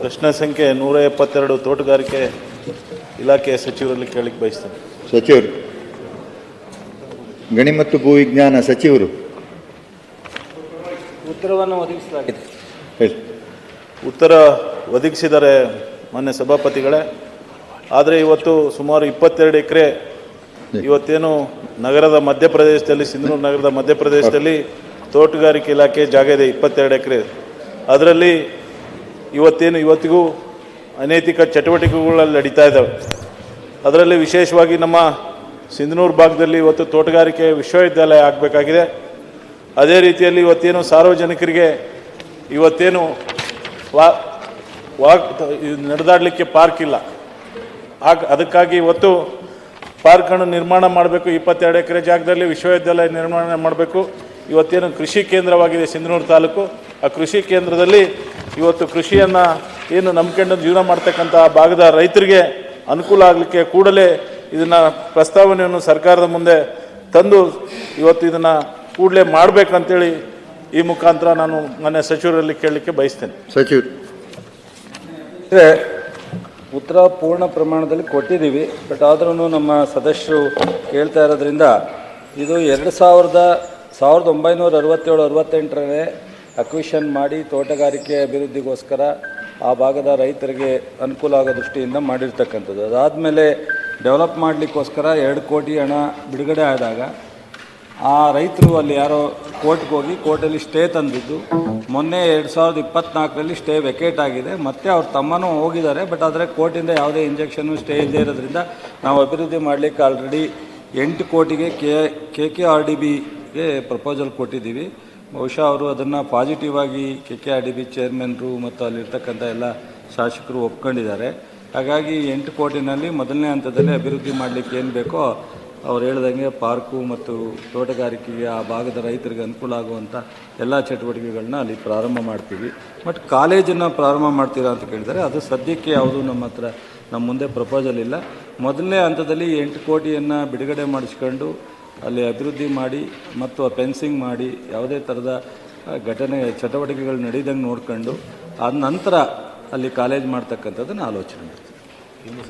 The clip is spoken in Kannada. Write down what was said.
ಪ್ರಶ್ನೆ ಸಂಖ್ಯೆ ನೂರ ಎಪ್ಪತ್ತೆರಡು ತೋಟಗಾರಿಕೆ ಇಲಾಖೆ ಸಚಿವರಲ್ಲಿ ಕೇಳಲಿಕ್ಕೆ ಬಯಸ್ತೇನೆ. ಸಚಿವರು ಗಣಿ ಮತ್ತು ಭೂ ವಿಜ್ಞಾನ ಸಚಿವರು. ಉತ್ತರವನ್ನು ಒದಗಿಸಲಾಗಿದೆ. ಹೇಳಿ. ಉತ್ತರ ಒದಗಿಸಿದರೆ ಮಾನ್ಯ ಸಭಾಪತಿಗಳೇ. ಆದರೆ ಇವತ್ತು ಸುಮಾರು ಇಪ್ಪತ್ತೆರಡು ಎಕರೆ ಇವತ್ತೇನು ನಗರದ ಮಧ್ಯಪ್ರದೇಶದಲ್ಲಿ ಸಿಂಧನೂರು ನಗರದ ಮಧ್ಯಪ್ರದೇಶದಲ್ಲಿ ತೋಟಗಾರಿಕೆ ಇಲಾಖೆ ಜಾಗ ಇದೆ ಇಪ್ಪತ್ತೆರಡು ಎಕರೆ. ಅದರಲ್ಲಿ ಇವತ್ತೇನು ಇವತ್ತಿಗೂ ಅನೈತಿಕ ಚಟುವಟಿಕೆಗಳಲ್ಲಿ ನಡೀತಾ ಇದ್ದಾವೆ. ಅದರಲ್ಲಿ ವಿಶೇಷವಾಗಿ ನಮ್ಮ ಸಿಂಧನೂರು ಭಾಗದಲ್ಲಿ ಇವತ್ತು ತೋಟಗಾರಿಕೆ ವಿಶ್ವವಿದ್ಯಾಲಯ ಆಗಬೇಕಾಗಿದೆ. ಅದೇ ರೀತಿಯಲ್ಲಿ ಇವತ್ತೇನು ಸಾರ್ವಜನಿಕರಿಗೆ ಇವತ್ತೇನು ವಾ ವಾಕ್ ನಡೆದಾಡಲಿಕ್ಕೆ ಪಾರ್ಕ್ ಇಲ್ಲ. ಆಗ, ಅದಕ್ಕಾಗಿ ಇವತ್ತು ಪಾರ್ಕನ್ನು ನಿರ್ಮಾಣ ಮಾಡಬೇಕು. ಇಪ್ಪತ್ತೆರಡು ಎಕರೆ ಜಾಗದಲ್ಲಿ ವಿಶ್ವವಿದ್ಯಾಲಯ ನಿರ್ಮಾಣ ಮಾಡಬೇಕು. ಇವತ್ತೇನು ಕೃಷಿ ಕೇಂದ್ರವಾಗಿದೆ ಸಿಂಧನೂರು ತಾಲೂಕು. ಆ ಕೃಷಿ ಕೇಂದ್ರದಲ್ಲಿ ಇವತ್ತು ಕೃಷಿಯನ್ನು ಏನು ನಂಬ್ಕೊಂಡು ಜೀವನ ಮಾಡ್ತಕ್ಕಂಥ ಭಾಗದ ರೈತರಿಗೆ ಅನುಕೂಲ ಆಗಲಿಕ್ಕೆ ಕೂಡಲೇ ಇದನ್ನು ಪ್ರಸ್ತಾವನೆಯನ್ನು ಸರ್ಕಾರದ ಮುಂದೆ ತಂದು ಇವತ್ತು ಇದನ್ನು ಕೂಡಲೇ ಮಾಡಬೇಕಂತೇಳಿ ಈ ಮುಖಾಂತರ ನಾನು ಮನೆ ಸಚಿವರಲ್ಲಿ ಕೇಳಲಿಕ್ಕೆ ಬಯಸ್ತೇನೆ. ಸಚಿವರು ಅಂದರೆ ಉತ್ತರ ಪೂರ್ಣ ಪ್ರಮಾಣದಲ್ಲಿ ಕೊಟ್ಟಿದ್ದೀವಿ ಬಟ್ ಆದ್ರೂ ನಮ್ಮ ಸದಸ್ಯರು ಕೇಳ್ತಾ ಇರೋದ್ರಿಂದ ಇದು ಎರಡು ಸಾವಿರದ ಸಾವಿರದ ಒಂಬೈನೂರ ಅರವತ್ತೇಳು ಅರವತ್ತೆಂಟರಲ್ಲೇ ಅಕ್ವಿಷನ್ ಮಾಡಿ ತೋಟಗಾರಿಕೆ ಅಭಿವೃದ್ಧಿಗೋಸ್ಕರ ಆ ಭಾಗದ ರೈತರಿಗೆ ಅನುಕೂಲ ಆಗೋ ದೃಷ್ಟಿಯಿಂದ ಮಾಡಿರ್ತಕ್ಕಂಥದ್ದು. ಅದಾದಮೇಲೆ ಡೆವಲಪ್ ಮಾಡಲಿಕ್ಕೋಸ್ಕರ ಎರಡು ಕೋಟಿ ಹಣ ಬಿಡುಗಡೆ ಆದಾಗ ಆ ರೈತರು ಅಲ್ಲಿ ಯಾರೋ ಕೋರ್ಟ್ಗೆ ಹೋಗಿ ಕೋರ್ಟಲ್ಲಿ ಸ್ಟೇ ತಂದಿದ್ದು. ಮೊನ್ನೆ ಎರಡು ಸಾವಿರದ ಇಪ್ಪತ್ನಾಲ್ಕರಲ್ಲಿ ಸ್ಟೇ ವೆಕೇಟ್ ಆಗಿದೆ. ಮತ್ತೆ ಅವ್ರ ತಮ್ಮನೂ ಹೋಗಿದ್ದಾರೆ. ಬಟ್ ಆದರೆ ಕೋರ್ಟಿಂದ ಯಾವುದೇ ಇಂಜೆಕ್ಷನು ಸ್ಟೇ ಇಲ್ಲದೆ ಇರೋದ್ರಿಂದ ನಾವು ಅಭಿವೃದ್ಧಿ ಮಾಡಲಿಕ್ಕೆ ಆಲ್ರೆಡಿ ಎಂಟು ಕೋಟಿಗೆ K K K R D ಬಿಗೆ ಪ್ರಪೋಸಲ್ ಕೊಟ್ಟಿದ್ದೀವಿ. ಬಹುಶಃ ಅವರು ಅದನ್ನು ಪಾಸಿಟಿವ್ ಆಗಿ K K R D B ಚೇರ್ಮನ್ರು ಮತ್ತು ಅಲ್ಲಿರ್ತಕ್ಕಂಥ ಎಲ್ಲ ಶಾಸಕರು ಒಪ್ಕೊಂಡಿದ್ದಾರೆ. ಹಾಗಾಗಿ ಎಂಟು ಕೋಟಿನಲ್ಲಿ ಮೊದಲನೇ ಹಂತದಲ್ಲಿ ಅಭಿವೃದ್ಧಿ ಮಾಡಲಿಕ್ಕೆ ಏನು ಬೇಕೋ ಅವ್ರು ಹೇಳ್ದಂಗೆ ಪಾರ್ಕು ಮತ್ತು ತೋಟಗಾರಿಕೆಗೆ ಆ ಭಾಗದ ರೈತರಿಗೆ ಅನುಕೂಲ ಆಗುವಂಥ ಎಲ್ಲ ಚಟುವಟಿಕೆಗಳನ್ನ ಅಲ್ಲಿ ಪ್ರಾರಂಭ ಮಾಡ್ತೀವಿ. ಬಟ್ ಕಾಲೇಜನ್ನು ಪ್ರಾರಂಭ ಮಾಡ್ತೀರಾ ಅಂತ ಕೇಳಿದರೆ ಅದು ಸದ್ಯಕ್ಕೆ ಯಾವುದು ನಮ್ಮ ಹತ್ರ ನಮ್ಮ ಮುಂದೆ ಪ್ರಪೋಸಲ್ ಇಲ್ಲ. ಮೊದಲನೇ ಹಂತದಲ್ಲಿ ಎಂಟು ಕೋಟಿಯನ್ನು ಬಿಡುಗಡೆ ಮಾಡಿಸ್ಕೊಂಡು ಅಲ್ಲಿ ಅಭಿವೃದ್ಧಿ ಮಾಡಿ ಮತ್ತು ಫೆನ್ಸಿಂಗ್ ಮಾಡಿ ಯಾವುದೇ ಥರದ ಘಟನೆ, ಚಟುವಟಿಕೆಗಳು ನಡೀದಂಗೆ ನೋಡ್ಕೊಂಡು, ಆದ ನಂತರ ಅಲ್ಲಿ ಕಾಲೇಜ್ ಮಾಡ್ತಕ್ಕಂಥದ್ದನ್ನು ಆಲೋಚನೆ ಮಾಡ್ತೀವಿ.